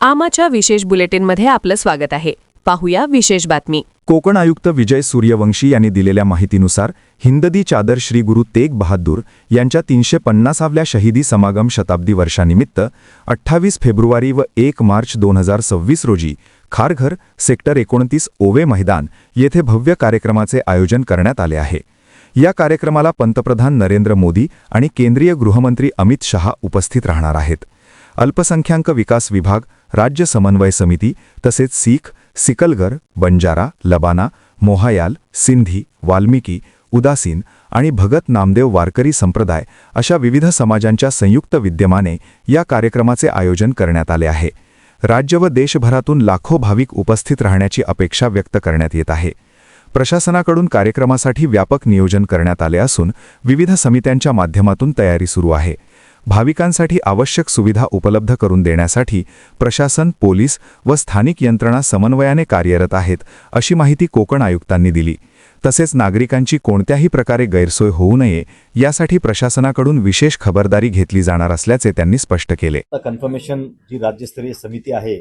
आमाच्या विशेष बुलेटिनमध्ये आपलं स्वागत आहे. पाहूया विशेष बातमी. कोकण आयुक्त विजय सूर्यवंशी यांनी दिलेल्या माहितीनुसार हिंददी चादर श्री गुरु तेग बहादूर यांच्या तीनशे पन्नासाव्या शहीदी समागम शताब्दी वर्षानिमित्त अठ्ठावीस फेब्रुवारी व एक मार्च दोन हजार सव्वीस रोजी खारघर सेक्टर एकोणतीस ओवे मैदान येथे भव्य कार्यक्रमाचे आयोजन करण्यात आले आहे. या कार्यक्रमाला पंतप्रधान नरेंद्र मोदी आणि केंद्रीय गृहमंत्री अमित शहा उपस्थित राहणार आहेत. अल्पसंख्याक विकास विभाग राज्य समन्वय समिती तसेच सीख सिकलगर बंजारा लबाना मोहायाल सिंधी वाल्मिकी उदासीन आणि भगत नामदेव वारकरी संप्रदाय अशा विविध समाजांच्या संयुक्त विद्यमाने या कार्यक्रमाचे आयोजन करण्यात आले आहे. राज्य व देशभरातून लाखो भाविक उपस्थित राहण्याची अपेक्षा व्यक्त करण्यात येत आहे. प्रशासनाकडून कार्यक्रमासाठी व्यापक नियोजन करण्यात आले असून विविध समित्यांच्या माध्यमातून तयारी सुरू आहे. भाविकांसाठी आवश्यक सुविधा उपलब्ध करून देण्यासाठी प्रशासन पोलीस व स्थानिक यंत्रणा समन्वयाने कार्यरत आहेत अशी माहिती कोकण आयुक्तांनी दिली. तसेच नागरिकांची कोणत्याही प्रकारे गैरसोय होऊ नये यासाठी प्रशासनाकडून विशेष खबरदारी घेतली जाणार असल्याचे त्यांनी स्पष्ट केले. कन्फर्मेशन जी राज्यस्तरीय समिती आहे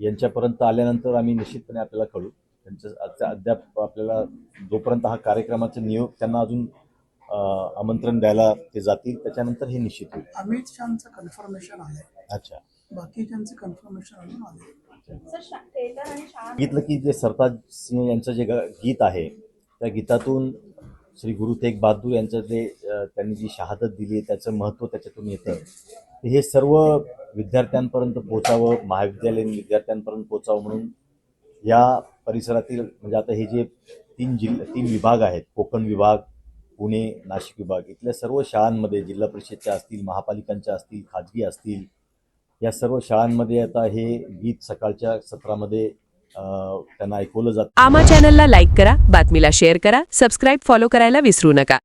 यांच्यापर्यंत आल्यानंतर आम्ही निश्चितपणे आपल्याला कळू. त्यांच्या अद्याप आपल्याला जोपर्यंत हा कार्यक्रमाचं नियोग त्यांना अजून आमंत्रण द्यायला ते जातील त्याच्यानंतर हे निश्चित होईल. अमित शहाचं कन्फर्मेशन आलंय. अच्छा. बाकीच्यांचं कन्फर्मेशन अजून आले बघितलं की जे सरताज सिंह यांचं जे ग- गीत आहे त्या गीतातून श्री गुरु तेग बहादूर यांचं जे अं, त्यांनी जी शहादत दिली आहे त्याचं महत्त्व त्याच्यातून येतं तर हे सर्व विद्यार्थ्यांपर्यंत पोचावं महाविद्यालयीन विद्यार्थ्यांपर्यंत पोचावं म्हणून या परिसरातील म्हणजे आता हे जे तीन जिल्हे तीन विभाग आहेत कोकण विभाग पुणे नाशिक विभाग इथल्या सर्व शाळांमध्ये जिल्हा परिषदच्या असतील महापालिकांच्या असतील खाजगी असतील या सर्व शाळांमध्ये आता हे गीत सकाळच्या सत्रामध्ये त्यांना ऐकवलं जातं. आमा चॅनलला लाईक करा बातमीला शेअर करा सबस्क्राईब फॉलो करायला विसरू नका.